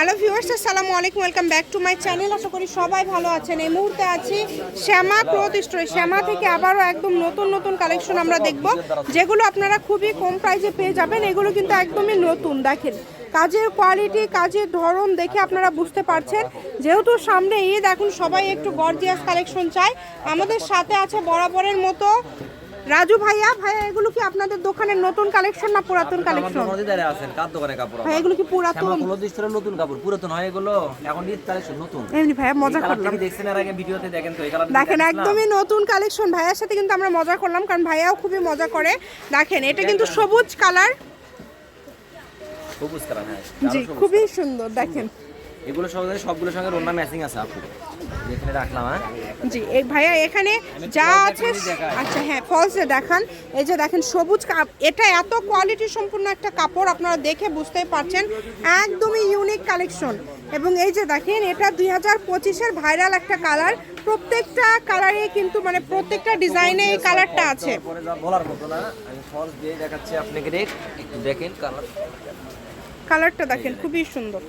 Hello viewers, আসসালামু আলাইকুম, welcome back to my channel. আশা করি সবাই ভালো আছেন। এই মুহূর্তে আছি শ্যামা ক্লথ স্টোরে শ্যামা থেকে আবারও একদম নতুন নতুন কালেকশন আমরা দেখব, যেগুলো আপনারা খুবই কম প্রাইসে পেয়ে যাবেন। এগুলো কিন্তু একদমই নতুন, দেখেন। কাজের কোয়ালিটি কাজের ধরন দেখে আপনারা বুঝতে পারছেন। যেহেতু সামনে ঈদ, এখন সবাই একটু গর্জিয়াস কালেকশন চায়। আমাদের সাথে আছে বরাবরের মতো রাজু ভাইয়া ভাইয়া এগুলো কি আপনাদের দোকানের নতুন কালেকশন না পুরাতন কালেকশন ধারে আছেন কার দোকানে কাপড় ভাই এগুলো কি পুরাতন? স্তরের নতুন কাপড় পুরাতন হয় এগুলো। এখন ঈদ কালেকশন নতুন। এমনি ভাইয়া মজা করলাম। দেখছেন? এর আগে ভিডিওতে দেখেন তো এই কালার দেখেন একদমই নতুন কালেকশন ভাইয়ার সাথে কিন্তু আমরা মজা করলাম কারণ ভাইয়াও খুবই মজা করে। দেখেন এটা কিন্তু সবুজ কালার। সবুজ কালার হ্যাঁ জি খুবই সুন্দর দেখেন। এগুলো সঙ্গে সবগুলোর সঙ্গে রোনা ম্যাচিং আছে আপু। এখানে রাখলাম হ্যাঁ? জি এই ভাইয়া এখানে যা আছে আচ্ছা হ্যাঁ ফলসে দেখান। এই যে দেখেন সবুজ কাপ- এটা এত কোয়ালিটি সম্পূর্ণ একটা কাপড় আপনারা দেখে বুঝতেই পারছেন। একদমই ইউনিক কালেকশন এবং এই যে দেখেন এটা দুই হাজার পঁচিশের ভাইরাল একটা কালার প্রত্যেকটা কালারে কিন্তু মানে প্রত্যেকটা ডিজাইনে এই কালারটা আছে। বলার মতো না? আমি ফলস দিয়ে দেখাচ্ছি আপনাকে দেখেন কালার কালারটা দেখেন খুবই সুন্দর।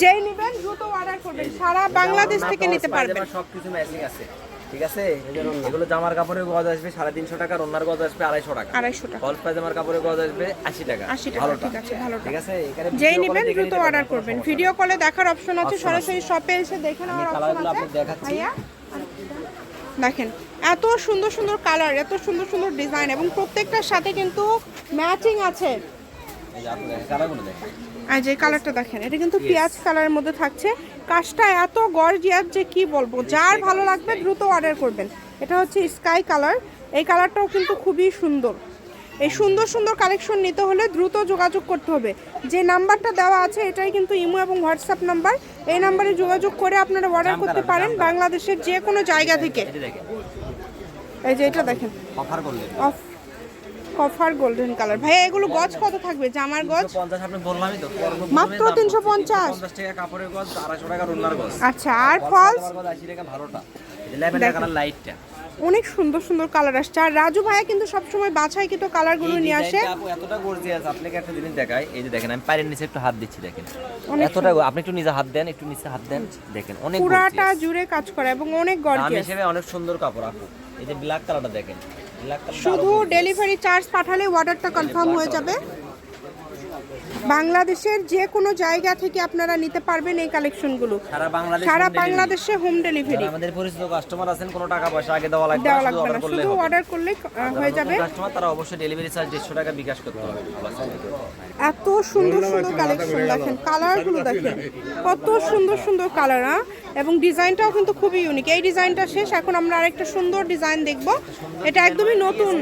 যেই নেবেন দ্রুত অর্ডার করবেন। সারা বাংলাদেশ থেকে নিতে পারবেন। সব কিছু ম্যাচিং আছে ঠিক আছে? এগুলো জামার কাপড়ের গজ আসবে সাড়ে তিনশো টাকা রন্নার গজ আসবে আড়াইশো টাকা। আড়াইশো টাকা। ফলস পায়জামার কাপড়ের গজ আসবে আশি টাকা আশি টাকা ঠিক আছে ভালোটা। ঠিক আছে? এখানে যেই নেবেন দ্রুত অর্ডার করবেন। ভিডিও কলে দেখার অপশন আছে সরাসরি শপে এসে দেখে নেওয়ার অপশন আছে। ভাইয়া দেখেন এত সুন্দর সুন্দর কালার এত সুন্দর সুন্দর ডিজাইন এবং প্রত্যেকটার সাথে কিন্তু ম্যাচিং আছে। আর যে কালারটা দেখেন এটা কিন্তু পেঁয়াজ কালারের মধ্যে থাকছে। কাজটা এত গর্জিয়াস যে কি বলব যার ভালো লাগবে দ্রুত অর্ডার করবেন। এটা হচ্ছে স্কাই কালার এই কালারটাও কিন্তু খুবই সুন্দর। এই সুন্দর সুন্দর কালেকশন নিতে হলে দ্রুত যোগাযোগ করতে হবে। যে নাম্বারটা দেওয়া আছে এটাই কিন্তু ইমো এবং হোয়াটসঅ্যাপ নাম্বার এই নাম্বারে যোগাযোগ করে আপনারা অর্ডার করতে পারেন বাংলাদেশের যে কোনো জায়গা থেকে। এই যে এটা দেখেন। অফার করলেন। অফ কফার গোল্ডেন কালার। ভাইয়া এগুলো গজ কত থাকবে? জামার গজ? পঞ্চাশ আপনি বললামই তো। মাত্র 350 পঞ্চাশ। টাকা কাপড়ের গজ আড়াইশো টাকা রুলার গজ। আচ্ছা আর ফলস? আমার গজ আশি টাকা ভালোটা কালার লাইটটা অনেক সুন্দর সুন্দর কালার আসছে। আর রাজু ভাইয়া কিন্তু সবসময় বাছাইকৃত কালারগুলো নিয়ে আসে। এতটা গর্জিয়াস আপনাকে একটা জিনিস দেখাই? এই যে দেখেন আমি পায়ের নিচে একটু হাত দিচ্ছি দেখেন। এতটা আপনি একটু নিজে হাত দেন একটু নিচে হাত দেন দেখেন অনেক পুরাটা জুড়ে কাজ করে এবং অনেক গর্জিয়াস হিসেবে অনেক সুন্দর কাপড় আপু। এই যে ব্ল্যাক কালারটা দেখেন। শুধু ডেলিভারি চার্জ পাঠালে অর্ডারটা কনফার্ম হয়ে যাবে। বাংলাদেশের যে কোনো জায়গা থেকে আপনারা নিতে পারবেন এই কালেকশনগুলো। সারা বাংলাদেশে হোম ডেলিভারি আমাদের পরিচিত কাস্টমার আছেন কোনো টাকা পয়সা আগে দেওয়া লাগবে দেওয়া না, শুধু লাগবে না অর্ডার করলে শুধু অর্ডার করলে হয়ে যাবে। কাস্টমার তারা অবশ্যই ডেলিভারি চার্জ দেড়শো টাকা বিকাশ করতে হবে। এত সুন্দর সুন্দর কালেকশন দেখেন কালারগুলো দেখেন কত সুন্দর সুন্দর কালার এবং ডিজাইনটাও কিন্তু খুবই ইউনিক এই ডিজাইনটা শেষ এখন আমরা আরেকটা সুন্দর ডিজাইন দেখব। এটা একদমই নতুন।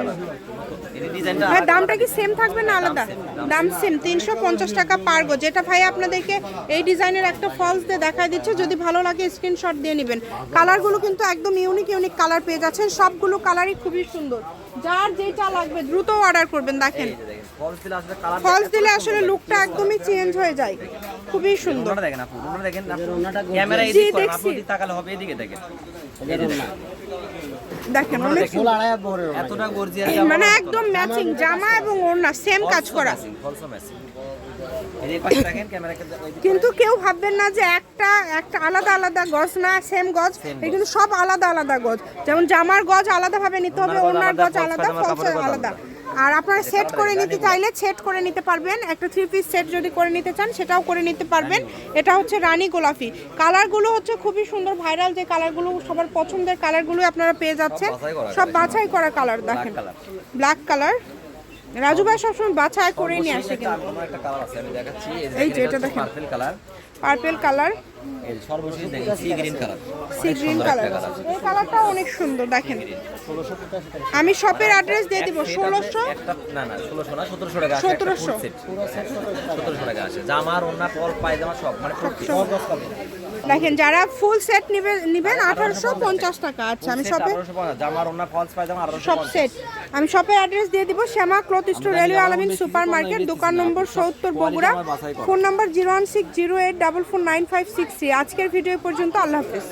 ভাই দামটা কি সেম থাকবে না আলাদা? দাম সেম তিনশো পঞ্চাশ টাকা পার গো যেটা ভাই আপনাদেরকে এই ডিজাইনের একটা ফলস দিয়ে দেখায় দিচ্ছে। যদি ভালো লাগে স্ক্রিনশট দিয়ে নেবেন। কালারগুলো কিন্তু একদম ইউনিক ইউনিক কালার পেয়ে যাচ্ছেন। সবগুলো কালারই খুবই সুন্দর। যার যেটা লাগবে দ্রুত অর্ডার করবেন দেখেন। ফলস দিলে আসলে লুকটা একদমই চেঞ্জ হয়ে যায়। খুবই সুন্দর। দেখেন আপু দেখেন ক্যামেরা এদিকে করেন আপু এদিকে তাকালে হবে এদিকে দেখেন। দেখেন অনেক এতটা গর্জিয়াস মানে একদম ম্যাচিং জামা এবং ওড়না সেম কাজ করা। কিন্তু কেউ ভাববেন না যে একটা একটা আলাদা আলাদা গজ না সেম গজ। এই কিন্তু সব আলাদা আলাদা গজ। যেমন জামার গজ আলাদা ভাবে নিতে হবে ওড়নার গজ আলাদা, ফলস আলাদা। আর আপনারা সেট করে নিতে চাইলে সেট করে নিতে পারবেন। একটা থ্রি পিস সেট যদি করে নিতে চান সেটাও করে নিতে পারবেন। এটা হচ্ছে রানী গোলাপি। কালারগুলো হচ্ছে খুবই সুন্দর ভাইরাল যে কালারগুলো সবার পছন্দের কালারগুলো আপনারা পেয়ে যাচ্ছেন। সব বাছাই করা কালার দেখেন। ব্ল্যাক কালার রাজু ভাই সবসময় বাছাই করে নিয়ে আসে কিন্তু। আমার একটা কালার আছে আমি দেখাচ্ছি। এই যে এটা দেখেন। পার্পল কালার পার্পেল কালার এই সর্বশেষ দেখেন sea green colour sea green colour এই কালারটা অনেক সুন্দর দেখেন। আমি শপের অ্যাড্রেস দিয়ে দিব ষোলোশো। একটা না না 1600 না 1700 টাকা আছে 1700 1700 টাকা আছে। জামার ওন্না পল পায়জামা সব মানে দেখেন যারা ফুল সেট নিবে নিবেন আঠারোশো পঞ্চাশ। টাকা। আচ্ছা আমি শপে 1850 জামার ওন্না ফলস পায়জামা সব সেট আমি শপের অ্যাড্রেস দিয়ে দিব Shyama cloth store railway Alamin super market দোকান নম্বর সত্তর Bogura. Phone number zero one six zero eight double four nine five six three. আজকের ভিডিও পর্যন্ত আল্লাহ হাফিজ।